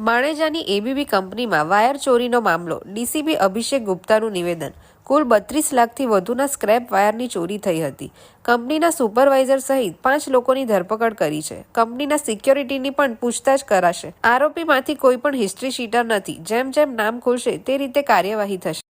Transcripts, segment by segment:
માણેજાની ABB કંપનીમાં wire ચોરીનો મામલો. ડીસીબી અભિષેક ગુપ્તાનું નિવેદન. કુલ બત્રીસ લાખથી વધુના સ્ક્રેપ વાયરની ચોરી થઈ હતી. કંપનીના સુપરવાઇઝર સહિત પાંચ લોકોની ધરપકડ કરી છે. કંપનીના સિક્યોરિટીની પણ પૂછતાછ કરાશે. આરોપીમાંથી કોઈ પણ હિસ્ટ્રી શીટર નથી. જેમ જેમ નામ ખુલશે, તે રીતે કાર્યવાહી થશે.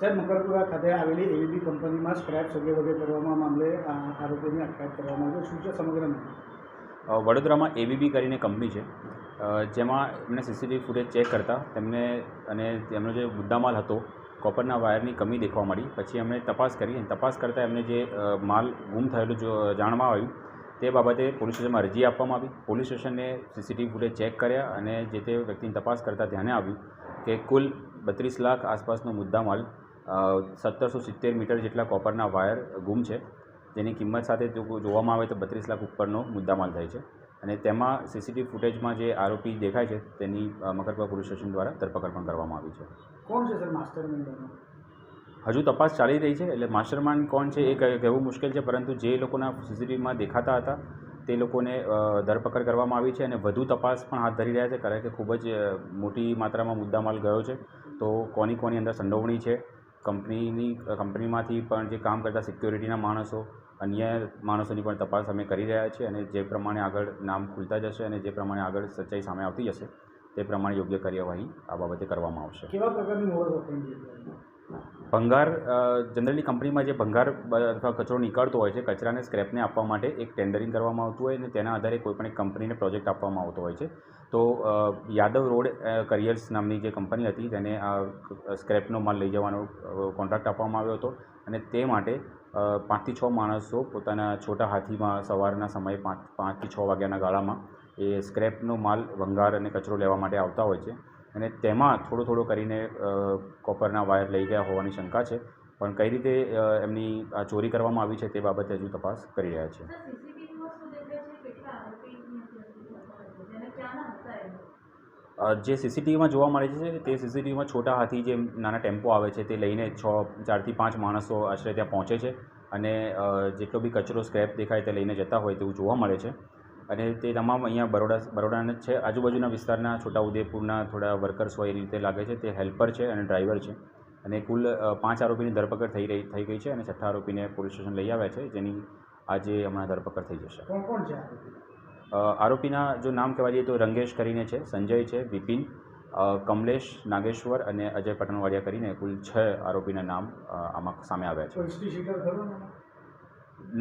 સાહેબ, મકરપુરા ખાતે આવેલી એબીબી કંપનીમાં સ્ક્રેપ સગે વગેરે કરવામાં મામલે આરોપીની અટકાયત કરવામાં આવી શું છે સમગ્ર વડોદરામાં એબીબી કરીને કંપની છે. જેમાં એમને સીસીટીવી ફૂટેજ ચેક કરતા તેમને અને તેમનો જે મુદ્દામાલ હતો કોપરના વાયરની કમી દેખવા મળી. પછી એમણે તપાસ કરી અને તપાસ કરતાં એમને જે માલ ગુમ થયેલું જો જાણવા આવ્યું, તે બાબતે પોલીસ સ્ટેશનમાં અરજી આપવામાં આવી. પોલીસ સ્ટેશને સીસીટીવી ફૂટેજ ચેક કર્યા અને જે તે વ્યક્તિની તપાસ કરતાં ધ્યાને આવ્યું કે કુલ બત્રીસ લાખ આસપાસનો મુદ્દામાલ સત્તરસો સિત્તેર મીટર જેટલા કોપરના વાયર ગુમ છે. જેની કિંમત સાથે જોવામાં આવે તો બત્રીસ લાખ ઉપરનો મુદ્દામાલ થાય છે. અને તેમાં સીસીટીવી ફૂટેજમાં જે આરોપી દેખાય છે તેની મકરપુરા પોલીસ સ્ટેશન દ્વારા ધરપકડ પણ કરવામાં આવી છે. કોણ છે સર માસ્ટર હજુ તપાસ ચાલી રહી છે એટલે માસ્ટરમાઇન્ડ કોણ છે એ કહેવું મુશ્કેલ છે પરંતુ જે લોકોના સીસીટીવીમાં દેખાતા હતા તે લોકોને ધરપકડ કરવામાં આવી છે અને વધુ તપાસ પણ હાથ ધરી રહ્યા છે કારણ કે ખૂબ જ મોટી માત્રામાં મુદ્દામાલ ગયો છે. તો કોની કોની અંદર સંડોવણી છે કંપનીની કંપનીમાંથી પણ જે કામ કરતા સિક્યોરિટીના માણસો અન્ય માણસોની પણ તપાસ અમે કરી રહ્યા છીએ અને જે પ્રમાણે આગળ નામ ખુલતા જશે અને જે પ્રમાણે આગળ સચ્ચાઈ સામે આવતી જશે તે પ્રમાણે યોગ્ય કાર્યવાહી આ બાબતે કરવામાં આવશે. કેવા પ્રકારની ભંગાર જનરલી કંપનીમાં જે ભંગાર અથવા કચરો નીકળતો હોય છે કચરાને સ્ક્રેપને આપવા માટે એક ટેન્ડરિંગ કરવામાં આવતું હોય અને તેના આધારે કોઈપણ એક કંપનીને પ્રોજેક્ટ આપવામાં આવતો હોય છે. તો યાદવ રોડ કરિયર્સ નામની જે કંપની હતી તેને આ સ્ક્રેપનો માલ લઈ જવાનો કોન્ટ્રાક્ટ આપવામાં આવ્યો હતો. અને તે માટે પાંચથી છ માણસો પોતાના છોટા હાથીમાં સવારના સમયે પાંચ, પાંચથી છ વાગ્યાના ગાળામાં એ સ્ક્રેપનો માલ ભંગાર અને કચરો લેવા માટે આવતા હોય છે. અને તેમાં થોડો થોડો કરીને કોપરના વાયર લઈ ગયા હોવાની શંકા છે. પણ કઈ રીતે એમની આ ચોરી કરવામાં આવી છે તે બાબતે હજુ તપાસ કરી રહ્યા છે. જે સીસીટીવીમાં જોવા મળે છે, તે સીસીટીવીમાં છોટા હાથી જે નાના ટેમ્પો આવે છે, તે લઈને છ, ચારથી પાંચ માણસો આશરે ત્યાં પહોંચે છે અને જેટલો બી કચરો, સ્ક્રેપ દેખાય તે લઈને જતા હોય તેવું જોવા મળે છે. અને તે તમામ અહીંયા બરોડા, બરોડાના જ છે. આજુબાજુના વિસ્તારના છોટાઉદેપુરના થોડા વર્કર્સ હોય એ રીતે લાગે છે. તે હેલ્પર છે અને ડ્રાઈવર છે. અને કુલ પાંચ આરોપીની ધરપકડ થઈ રહી, થઈ ગઈ છે અને છઠ્ઠા આરોપીને પોલીસ સ્ટેશન લઈ આવ્યા છે, જેની આજે હમણાં ધરપકડ થઈ જશે. કોણ કોણ છે આરોપીના જો નામ કહેવા જઈએ તો રંગેશ કરીને છે સંજય છે વિપિન કમલેશ નાગેશ્વર અને અજય પટણવાડિયા કરીને કુલ છ આરોપીના નામ આમાં સામે આવ્યા છે.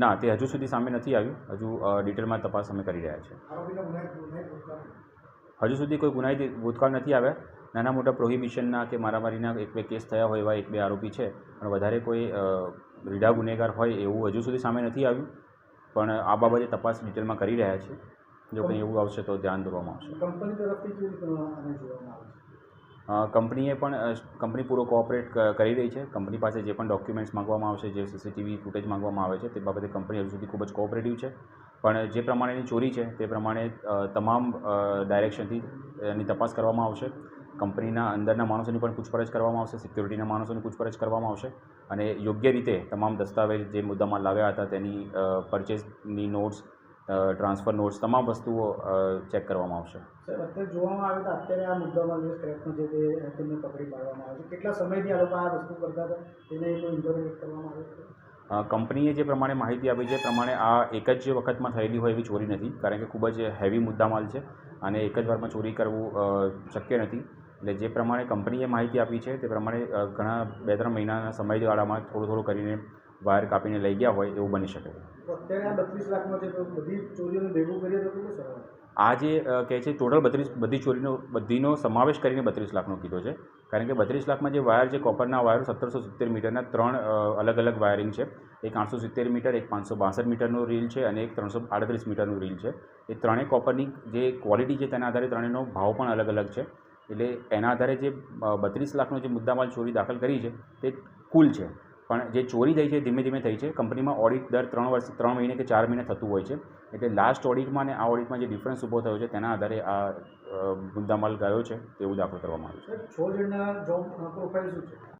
ને તે હજુ સુધી સામે નથી આવ્યું. હજુ ડિટેલમાં તપાસ અમે કરી રહ્યા છે આરોપીનો ગુનાહિત ગુનાહિત ભૂતકાળ હજુ સુધી કોઈ ગુનાહિત ભૂતકાળ નથી આવ્યા. નાના મોટા પ્રોહિબિશનના કે મારામારીના એક બે કેસ થયા હોય એવા એક બે આરોપી છે. પણ વધારે કોઈ રીડા ગુનેગાર હોય એવું હજુ સુધી સામે નથી આવ્યું. પણ આ બાબતે તપાસ ડિટેલમાં કરી રહ્યા છે. જો કંઈ એવું આવશે તો ધ્યાન દોરવામાં આવશે. કંપની તરફથી કંપનીએ પણ કંપની પૂરો કોઓપરેટ કરી રહી છે. કંપની પાસે જે પણ ડોક્યુમેન્ટ્સ માગવામાં આવશે જે સીસીટીવી ફૂટેજ માંગવામાં આવે છે તે બાબતે કંપની હજુ સુધી ખૂબ જ કોઓપરેટિવ છે. પણ જે પ્રમાણેની ચોરી છે તે પ્રમાણે તમામ ડાયરેક્શનથી એની તપાસ કરવામાં આવશે. કંપનીના અંદરના માણસોની પણ પૂછપરછ કરવામાં આવશે સિક્યોરિટીના માણસોની પૂછપરછ કરવામાં આવશે અને યોગ્ય રીતે તમામ દસ્તાવેજ જે મુદ્દામાં લાવ્યા હતા તેની પરચેસની નોટ્સ ટ્રાન્સફર નોટ્સ તમામ વસ્તુઓ ચેક કરવામાં આવશે. સર અત્યારે જોવામાં આવે તો અત્યારે આ મુદ્દામાં જે સ્ક્રેપનો જે તેમને પકડી પાડવામાં આવે છે. કેટલા સમયથી આ લોકો આ વસ્તુ કરતા હતા? તેને કોઈ કરવામાં આવે કંપનીએ જે પ્રમાણે માહિતી આપી છે પ્રમાણે આ એક જ વખતમાં થયેલી હોય એવી ચોરી નથી કારણ કે ખૂબ જ હેવી મુદ્દામાલ છે અને એક જ વારમાં ચોરી કરવું શક્ય નથી. એટલે જે પ્રમાણે કંપનીએ માહિતી આપી છે તે પ્રમાણે ઘણા બે ત્રણ મહિનાના સમયગાળામાં થોડું થોડું કરીને વાયર કાપીને લઈ ગયા હોય એવું બની શકે. આ જે કહે છે ટોટલ બત્રીસ બધી ચોરીનો બધીનો સમાવેશ કરીને બત્રીસ લાખનો કીધો છે. કારણ કે બત્રીસ લાખમાં જે વાયર છે કોપરના વાયર સત્તરસો સિત્તેર મીટરના ત્રણ અલગ અલગ વાયરિંગ છે. એક આઠસો સિત્તેર મીટર એક પાંચસો બાસઠ મીટરનું રીલ છે અને એક ત્રણસો આડત્રીસ મીટરનું રીલ છે. એ ત્રણેય કોપરની જે ક્વોલિટી છે તેના આધારે ત્રણેયનો ભાવ પણ અલગ અલગ છે. એટલે એના આધારે જે બત્રીસ લાખનો જે મુદ્દામાલ ચોરી દાખલ કરી છે, તે કુલ છે. પણ જે ચોરી થઈ છે, ધીમે ધીમે થઈ છે. કંપનીમાં ઓડિટ દર ત્રણ વર્ષ, ત્રણ મહિને કે ચાર મહિને થતું હોય છે. એટલે લાસ્ટ ઓડિટમાં અને આ ઓડિટમાં જે ડિફરન્સ ઊભો થયો છે, તેના આધારે આ મુદ્દામાલ ગયો છે, તેવું દાખલ કરવામાં આવ્યું છે?